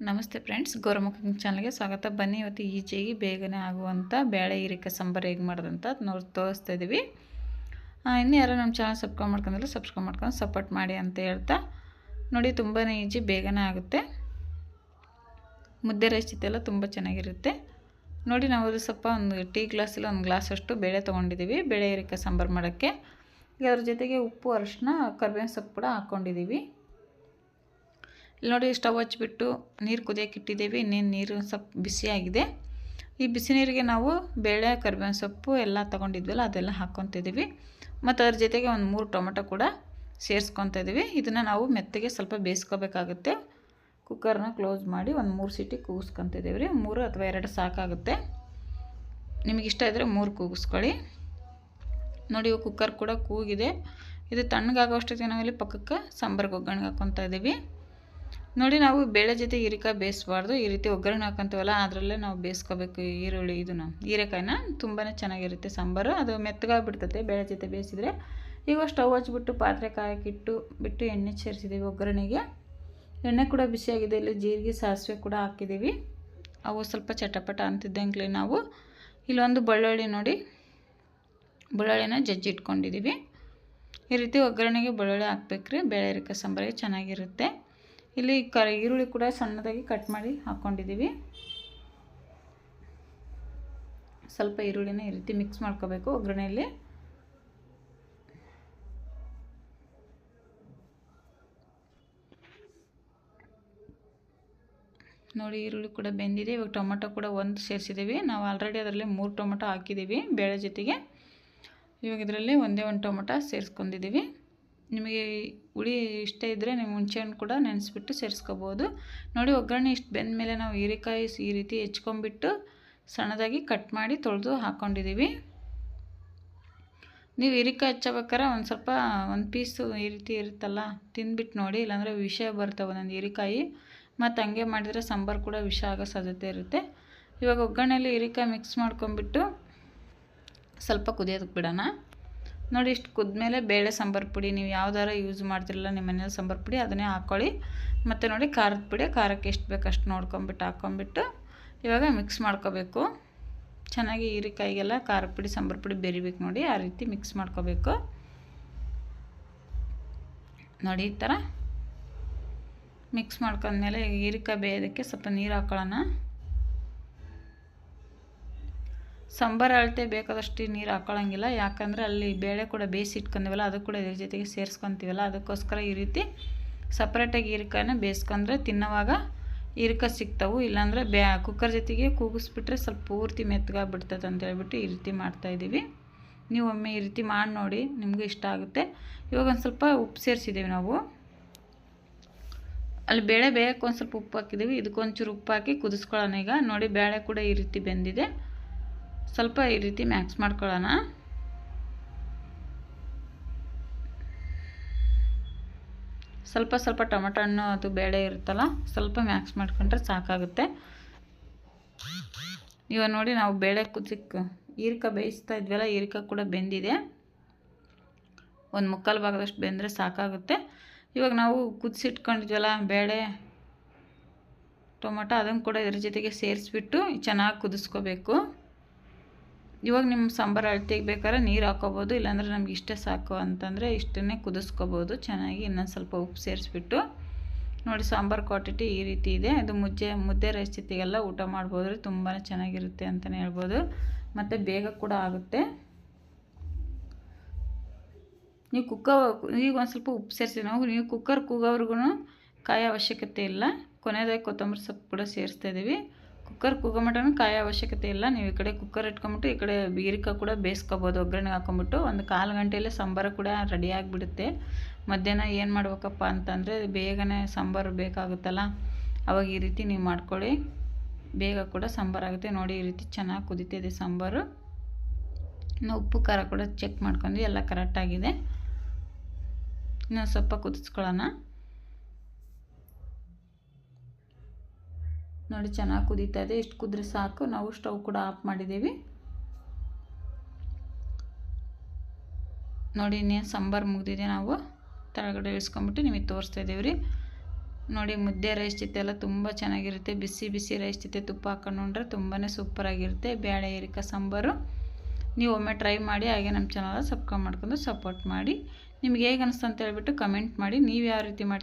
ನಮಸ್ತೆ friends Gowramma cooking ಚಾನಲ್ಗೆ ಸ್ವಾಗತ. ಬನ್ನಿ, ಇವತ್ತು ಈಜಿಯಾಗಿ ಬೇಗನೆ ಆಗುವಂಥ ಬೇಳೆ ಹೀರಿಕೆ ಸಾಂಬಾರು ಹೇಗೆ ಮಾಡೋದಂತ ನೋಡಿ ತೋರಿಸ್ತಾ ಇದ್ದೀವಿ. ಇನ್ನು ಯಾರೋ ನಮ್ಮ ಚಾನಲ್ ಸಬ್ಸ್ಕ್ರೈಬ್ ಮಾಡ್ಕೊಂಡ್ರೆ ಸಬ್ಸ್ಕ್ರೈಬ್ ಮಾಡ್ಕೊಂಡು ಸಪೋರ್ಟ್ ಮಾಡಿ ಅಂತ ಹೇಳ್ತಾ. ನೋಡಿ ತುಂಬಾ ಈಜಿ, ಬೇಗನೆ ಆಗುತ್ತೆ. ಮುದ್ದೆ ರೈಸ್ ಜೊತೆ ಎಲ್ಲ ತುಂಬ ಚೆನ್ನಾಗಿರುತ್ತೆ. ನೋಡಿ, ನಾವು ಸ್ವಲ್ಪ ಒಂದು ಟೀ ಗ್ಲಾಸಲ್ಲಿ ಒಂದು ಗ್ಲಾಸಷ್ಟು ಬೇಳೆ ತೊಗೊಂಡಿದ್ದೀವಿ, ಬೇಳೆ ಹೀರಿಕೆ ಸಾಂಬಾರು ಮಾಡೋಕ್ಕೆ. ಈಗ ಅದ್ರ ಜೊತೆಗೆ ಉಪ್ಪು, ಅರಶಿನ, ಕರ್ಬೇವಿನ ಸೊಪ್ಪು ಕೂಡ ಹಾಕ್ಕೊಂಡಿದ್ದೀವಿ ಇಲ್ಲಿ ನೋಡಿ ಸ್ಟವ್ ಹಚ್ಬಿಟ್ಟು ನೀರು ಕುದಿಯೋಕೆ ಇಟ್ಟಿದ್ದೀವಿ, ಇನ್ನೇನು ನೀರು ಸ್ವಲ್ಪ ಬಿಸಿಯಾಗಿದೆ ಈ ಬಿಸಿ ನೀರಿಗೆ ನಾವು ಬೇಳೆ, ಕರಿಬೇವಿನ ಸೊಪ್ಪು ಎಲ್ಲ ತೊಗೊಂಡಿದ್ವಲ್ಲ, ಅದೆಲ್ಲ ಹಾಕ್ಕೊತಿದ್ದೀವಿ ಮತ್ತು ಅದ್ರ ಜೊತೆಗೆ ಒಂದು ಮೂರು ಟೊಮೆಟೊ ಕೂಡ ಸೇರಿಸ್ಕೊತ ಇದ್ದೀವಿ. ಇದನ್ನು ನಾವು ಮೆತ್ತಗೆ ಸ್ವಲ್ಪ ಬೇಯಿಸ್ಕೋಬೇಕಾಗುತ್ತೆ. ಕುಕ್ಕರ್ನ ಕ್ಲೋಸ್ ಮಾಡಿ ಒಂದು ಮೂರು ಸೀಟಿ ಕೂಗಿಸ್ಕೊತಿದ್ದೀವಿ ರೀ ಮೂರು ಅಥವಾ ಎರಡು ಸಾಕಾಗುತ್ತೆ. ನಿಮಗಿಷ್ಟ ಇದ್ದರೆ ಮೂರು ಕೂಗಿಸ್ಕೊಳ್ಳಿ. ನೋಡಿ ಇವು ಕುಕ್ಕರ್ ಕೂಡ ಕೂಗಿದೆ. ಇದು ತಣ್ಣಗಾಗೋಷ್ಟೊತ್ತಿಗೆ ನಾವಿಲ್ಲಿ ಪಕ್ಕಕ್ಕೆ ಸಾಂಬಾರ್ಗೆ ಒಗ್ಗರಣೆ ಹಾಕ್ಕೊತಾ ಇದ್ದೀವಿ. ನೋಡಿ ನಾವು ಬೇಳೆ ಜೊತೆ ಹೀರೆಕಾಯಿ ಬೇಯಿಸಬಾರ್ದು. ಈ ರೀತಿ ಒಗ್ಗರಣೆ ಹಾಕೊಂತೀವಲ್ಲ, ಅದರಲ್ಲೇ ನಾವು ಬೇಯಿಸ್ಕೋಬೇಕು ಈರುಳ್ಳಿ ಇದನ್ನ ಹೀರೆಕಾಯಿನ ತುಂಬಾ ಚೆನ್ನಾಗಿರುತ್ತೆ ಸಾಂಬಾರು. ಅದು ಮೆತ್ತಗಾಗ್ಬಿಡ್ತೈತೆ ಬೇಳೆ ಜೊತೆ ಬೇಯಿಸಿದ್ರೆ. ಈಗ ಸ್ಟವ್ ಹಚ್ಬಿಟ್ಟು ಪಾತ್ರೆ ಕಾಯಕ್ಕಿಟ್ಟು ಬಿಟ್ಟು ಎಣ್ಣೆ ಸೇರಿಸಿದ್ದೀವಿ ಒಗ್ಗರಣೆಗೆ. ಎಣ್ಣೆ ಕೂಡ ಬಿಸಿಯಾಗಿದೆ ಇಲ್ಲಿ ಜೀರಿಗೆ, ಸಾಸಿವೆ ಕೂಡ ಹಾಕಿದ್ದೀವಿ ಅವು ಸ್ವಲ್ಪ ಚಟಪಟ ಅಂತಿದ್ದಂಗೆ ನಾವು. ಇಲ್ಲೊಂದು ಬೆಳ್ಳುಳ್ಳಿ ನೋಡಿ, ಬೆಳ್ಳುಳ್ಳಿನ ಜಜ್ಜಿ ಇಟ್ಕೊಂಡಿದ್ದೀವಿ ಈ ರೀತಿ ಒಗ್ಗರಣೆಗೆ ಬೆಳ್ಳುಳ್ಳಿ ಹಾಕ್ಬೇಕ್ರಿ. ಬೇಳೆ ಹೀರೆಕಾಯಿ ಸಾಂಬಾರಿಗೆ ಚೆನ್ನಾಗಿರುತ್ತೆ. ಇಲ್ಲಿ ಕ ಈರುಳ್ಳಿ ಕೂಡ ಸಣ್ಣದಾಗಿ ಕಟ್ ಮಾಡಿ ಹಾಕ್ಕೊಂಡಿದ್ದೀವಿ ಸ್ವಲ್ಪ ಈರುಳ್ಳಿನ ಈ ರೀತಿ ಮಿಕ್ಸ್ ಮಾಡ್ಕೋಬೇಕು ಒಗ್ಗರಣೆಯಲ್ಲಿ. ನೋಡಿ, ಈರುಳ್ಳಿ ಕೂಡ ಬೆಂದಿದೆ. ಇವಾಗ ಟೊಮೆಟೊ ಕೂಡ ಒಂದು ಸೇರಿಸಿದ್ದೀವಿ. ನಾವು ಆಲ್ರೆಡಿ ಅದರಲ್ಲಿ ಮೂರು ಟೊಮೆಟೊ ಹಾಕಿದ್ದೀವಿ ಬೇಳೆ ಜೊತೆಗೆ. ಇವಾಗ ಇದರಲ್ಲಿ ಒಂದೇ ಒಂದು ಟೊಮೆಟೊ ಸೇರಿಸ್ಕೊಂಡಿದ್ದೀವಿ. ನಿಮಗೆ ಹುಳಿ ಇಷ್ಟ ಇದ್ದರೆ ನೀವು ಹುಣಸೆಹಣ್ಣು ಕೂಡ ನೆನೆಸ್ಬಿಟ್ಟು ಸೇರಿಸ್ಕೋಬೋದು. ನೋಡಿ ಒಗ್ಗರಣೆ ಇಷ್ಟು ಬೆಂದ ಮೇಲೆ ನಾವು ಹೀರೆಕಾಯಿ ಈ ರೀತಿ ಹೆಚ್ಕೊಂಬಿಟ್ಟು ಸಣ್ಣದಾಗಿ ಕಟ್ ಮಾಡಿ ತೊಳೆದು ಹಾಕ್ಕೊಂಡಿದ್ದೀವಿ ನೀವು ಹೀರೆಕಾಯಿ ಹಚ್ಚಬೇಕಾರೆ ಒಂದು ಸ್ವಲ್ಪ, ಒಂದು ಪೀಸು ಈ ರೀತಿ ಇರುತ್ತಲ್ಲ ತಿಂದ್ಬಿಟ್ಟು ನೋಡಿ, ಇಲ್ಲಾಂದರೆ ವಿಷ ಬರ್ತವೆ ಒಂದೊಂದು ಹೀರೆಕಾಯಿ. ಮತ್ತು ಹಂಗೆ ಮಾಡಿದರೆ ಸಾಂಬಾರು ಕೂಡ ವಿಷ ಆಗೋ ಸಾಧ್ಯತೆ ಇರುತ್ತೆ. ಇವಾಗ ಒಗ್ಗರಣೆಯಲ್ಲಿ ಹೀರೆಕಾಯಿ ಮಿಕ್ಸ್ ಮಾಡ್ಕೊಂಬಿಟ್ಟು ಸ್ವಲ್ಪ ಕುದಿಯೋದಕ್ಕೆ ಬಿಡೋಣ. ನೋಡಿ, ಇಷ್ಟು ಕುದ್ಮೇಲೆ ಬೇಳೆ ಸಾಂಬಾರು ಪುಡಿ, ನೀವು ಯಾವ್ದಾರ ಯೂಸ್ ಮಾಡ್ತಿರಲ್ಲ ನಿಮ್ಮ ಮನೇಲಿ ಸಾಂಬಾರು ಪುಡಿ, ಅದನ್ನೇ ಹಾಕ್ಕೊಳ್ಳಿ ಮತ್ತು ನೋಡಿ, ಖಾರದ ಪುಡಿ, ಖಾರಕ್ಕೆ ಎಷ್ಟು ಬೇಕು ಅಷ್ಟು ನೋಡ್ಕೊಂಬಿಟ್ಟು ಹಾಕ್ಕೊಂಬಿಟ್ಟು ಇವಾಗ ಮಿಕ್ಸ್ ಮಾಡ್ಕೋಬೇಕು. ಚೆನ್ನಾಗಿ ಹೀರಿಕಾಯಿಗೆಲ್ಲ ಖಾರದ ಪುಡಿ, ಸಾಂಬಾರು ಪುಡಿ ಬೆರಿಬೇಕು ನೋಡಿ, ಆ ರೀತಿ ಮಿಕ್ಸ್ ಮಾಡ್ಕೋಬೇಕು. ನೋಡಿ, ಈ ಥರ ಮಿಕ್ಸ್ ಮಾಡ್ಕೊಂಡ್ಮೇಲೆ ಹೀರಿಕಾಯಿ ಬೇಯೋದಕ್ಕೆ ಸ್ವಲ್ಪ ನೀರು ಹಾಕೊಳ್ಳೋಣ. ಸಾಂಬಾರು ಅಳತೆ ಬೇಕಾದಷ್ಟು ನೀರು ಹಾಕೊಳ್ಳೋಂಗಿಲ್ಲ ಯಾಕಂದರೆ ಅಲ್ಲಿ ಬೇಳೆ ಕೂಡ ಬೇಯಿಸಿ ಇಟ್ಕೊಂಡಿವಲ್ಲ, ಅದು ಕೂಡ ಇದ್ರ ಜೊತೆಗೆ ಸೇರಿಸ್ಕೊತೀವಲ್ಲ, ಅದಕ್ಕೋಸ್ಕರ ಈ ರೀತಿ ಸಪ್ರೇಟಾಗಿ ಹೀರಿಕಾಯನ್ನ ಬೇಯಿಸ್ಕೊಂಡ್ರೆ ತಿನ್ನೋವಾಗ ಹೀರೆಕಾಯಿ ಸಿಗ್ತಾವೆ. ಇಲ್ಲಾಂದರೆ ಬ್ಯಾ ಕುಕ್ಕರ್ ಜೊತೆಗೆ ಕೂಗಿಸ್ಬಿಟ್ರೆ ಸ್ವಲ್ಪ ಪೂರ್ತಿ ಮೆತ್ತಗಾಗ್ಬಿಡ್ತದೆ ಅಂತ ಹೇಳ್ಬಿಟ್ಟು ಈ ರೀತಿ ಮಾಡ್ತಾಯಿದ್ದೀವಿ ನೀವು ಒಮ್ಮೆ ಈ ರೀತಿ ಮಾಡಿ ನೋಡಿ, ನಿಮಗೂ ಇಷ್ಟ ಆಗುತ್ತೆ. ಇವಾಗ ಒಂದು ಸ್ವಲ್ಪ ಉಪ್ಪು ಸೇರಿಸಿದ್ದೀವಿ ನಾವು. ಅಲ್ಲಿ ಬೇಳೆ ಬೇಯಕ್ಕೆ ಒಂದು ಸ್ವಲ್ಪ ಉಪ್ಪು ಹಾಕಿದ್ದೀವಿ ಇದಕ್ಕೊಂಚೂರು ಉಪ್ಪು ಹಾಕಿ ಕುದಿಸ್ಕೊಳ್ಳೋಣ ಈಗ. ನೋಡಿ ಬೇಳೆ ಕೂಡ ಈ ರೀತಿ ಬೆಂದಿದೆ. ಸ್ವಲ್ಪ ಈ ರೀತಿ ಮ್ಯಾಕ್ಸ್ ಮಾಡ್ಕೊಳ್ಳೋಣ. ಸ್ವಲ್ಪ ಸ್ವಲ್ಪ ಟೊಮೆಟೊ ಹಣ್ಣು ಅದು ಬೇಳೆ ಇರುತ್ತಲ್ಲ, ಸ್ವಲ್ಪ ಮ್ಯಾಕ್ಸ್ ಮಾಡ್ಕೊಂಡ್ರೆ ಸಾಕಾಗುತ್ತೆ. ಇವಾಗ ನೋಡಿ ನಾವು ಬೇಳೆ ಕುದಿಕ್ ಈರ್ಕ ಬೇಯಿಸ್ತಾ ಇದ್ವಲ್ಲ, ಈರ್ಕ ಕೂಡ ಬೆಂದಿದೆ. ಒಂದು ಮುಕ್ಕಾಲು ಭಾಗದಷ್ಟು ಬೆಂದರೆ ಸಾಕಾಗುತ್ತೆ. ಇವಾಗ ನಾವು ಕುದಿಸಿಟ್ಕೊಂಡಿದ್ವಲ್ಲ ಬೇಳೆ, ಟೊಮೊಟೊ ಅದನ್ನು ಕೂಡ ಇದ್ರ ಜೊತೆಗೆ ಸೇರಿಸ್ಬಿಟ್ಟು ಚೆನ್ನಾಗಿ ಕುದಿಸ್ಕೋಬೇಕು. ಇವಾಗ ನಿಮ್ಮ ಸಾಂಬಾರು ಅಳ್ತಿಗೆ ಬೇಕಾದ್ರೆ ನೀರು ಹಾಕೋಬೋದು, ಇಲ್ಲಾಂದರೆ ನಮ್ಗೆ ಇಷ್ಟೇ ಸಾಕು ಅಂತಂದರೆ ಇಷ್ಟನ್ನೇ ಕುದಿಸ್ಕೋಬೋದು. ಚೆನ್ನಾಗಿ ಇನ್ನೊಂದು ಸ್ವಲ್ಪ ಉಪ್ಪು ಸೇರಿಸ್ಬಿಟ್ಟು ನೋಡಿ ಸಾಂಬಾರು ಕ್ವಾಂಟಿಟಿ ಈ ರೀತಿ ಇದೆ. ಅದು ಮುದ್ದೆ ಮುದ್ದೆ ರೈಸ್ ಜೊತೆಗೆಲ್ಲ ಊಟ ಮಾಡ್ಬೋದ್ರೆ ತುಂಬಾ ಚೆನ್ನಾಗಿರುತ್ತೆ ಅಂತಲೇ ಹೇಳ್ಬೋದು. ಮತ್ತು ಬೇಗ ಕೂಡ ಆಗುತ್ತೆ. ನೀವು ಕುಕ್ಕರ್, ಈಗ ಒಂದು ಸ್ವಲ್ಪ ಉಪ್ಪು ಸೇರಿಸಿ, ನಾವು ನೀವು ಕುಕ್ಕರ್ ಕೂಗೋವ್ರಿಗೂ ಕಾಯಿ ಅವಶ್ಯಕತೆ ಇಲ್ಲ. ಕೊನೆಯದಾಗಿ ಕೊತ್ತಂಬರಿ ಸೊಪ್ಪು ಕೂಡ ಸೇರಿಸ್ತಾ ಇದ್ದೀವಿ ಕುಕ್ಕರ್ ಕೂಗೋ ಮಟನೂ ಕಾಯೋ ಅವಶ್ಯಕತೆ ಇಲ್ಲ. ನೀವು ಈ ಕಡೆ ಕುಕ್ಕರ್ ಇಟ್ಕೊಂಬಿಟ್ಟು, ಈ ಕಡೆ ಬೀರಿಕಾಯಿ ಕೂಡ ಬೇಯಿಸ್ಕೋಬೋದು. ಒಗ್ಗರಣೆಗೆ ಹಾಕೊಂಬಿಟ್ಟು ಒಂದು ಕಾಲು ಗಂಟೆಯಲ್ಲೇ ಸಾಂಬಾರು ಕೂಡ ರೆಡಿ ಆಗಿಬಿಡುತ್ತೆ. ಮಧ್ಯಾಹ್ನ ಏನು ಮಾಡ್ಬೇಕಪ್ಪ ಅಂತಂದರೆ ಬೇಗನೆ ಸಾಂಬಾರು ಬೇಕಾಗುತ್ತಲ್ಲ, ಅವಾಗ ಈ ರೀತಿ ನೀವು ಮಾಡ್ಕೊಳ್ಳಿ. ಬೇಗ ಕೂಡ ಸಾಂಬಾರಾಗುತ್ತೆ ನೋಡಿ ಈ ರೀತಿ ಚೆನ್ನಾಗಿ ಕುದೀತಿದೆ ಸಾಂಬಾರು. ಇನ್ನು ಉಪ್ಪು, ಖಾರ ಕೂಡ ಚೆಕ್ ಮಾಡ್ಕೊಂಡು ಎಲ್ಲ ಕರೆಕ್ಟಾಗಿದೆ ಇನ್ನು ಸ್ವಲ್ಪ ಕುದಿಸ್ಕೊಳ್ಳೋಣ. ನೋಡಿ ಚೆನ್ನಾಗಿ ಕುದೀತಾ ಇದೆ. ಇಷ್ಟು ಕುದ್ರೆ ಸಾಕು. ನಾವು ಸ್ಟವ್ ಕೂಡ ಆಫ್ ಮಾಡಿದ್ದೀವಿ. ನೋಡಿ, ಇನ್ನೇನು ಸಾಂಬಾರು ಮುಗಿದಿದೆ ನಾವು. ತಳಗಡೆ ಇಳಿಸ್ಕೊಂಬಿಟ್ಟು ನಿಮಗೆ ತೋರಿಸ್ತಾ ಇದ್ದೀವಿ ರೀ. ನೋಡಿ, ಮುದ್ದೆ ರೈಸ್ ಜೊತೆ ಎಲ್ಲ ತುಂಬ ಚೆನ್ನಾಗಿರುತ್ತೆ. ಬಿಸಿ ಬಿಸಿ ರೈಸ್ ಜೊತೆ ತುಪ್ಪ ಹಾಕೊಂಡು ಉಂಡ್ರೆ ತುಂಬಾ ಸೂಪರಾಗಿರುತ್ತೆ ಬೇಳೆ ಏರಿಕ, ಸಾಂಬಾರು. ನೀವು ಒಮ್ಮೆ ಟ್ರೈ ಮಾಡಿ, ಹಾಗೆ ನಮ್ಮ ಚಾನಲ್ ಸಬ್ಸ್ಕ್ರೈಬ್ ಮಾಡ್ಕೊಂಡು ಸಪೋರ್ಟ್ ಮಾಡಿ. ನಿಮ್ಗೆ ಹೇಗೆ ಅನಿಸ್ತು ಅಂತ ಹೇಳ್ಬಿಟ್ಟು ಕಮೆಂಟ್ ಮಾಡಿ. ನೀವು ಯಾವ ರೀತಿ ಮಾಡಿ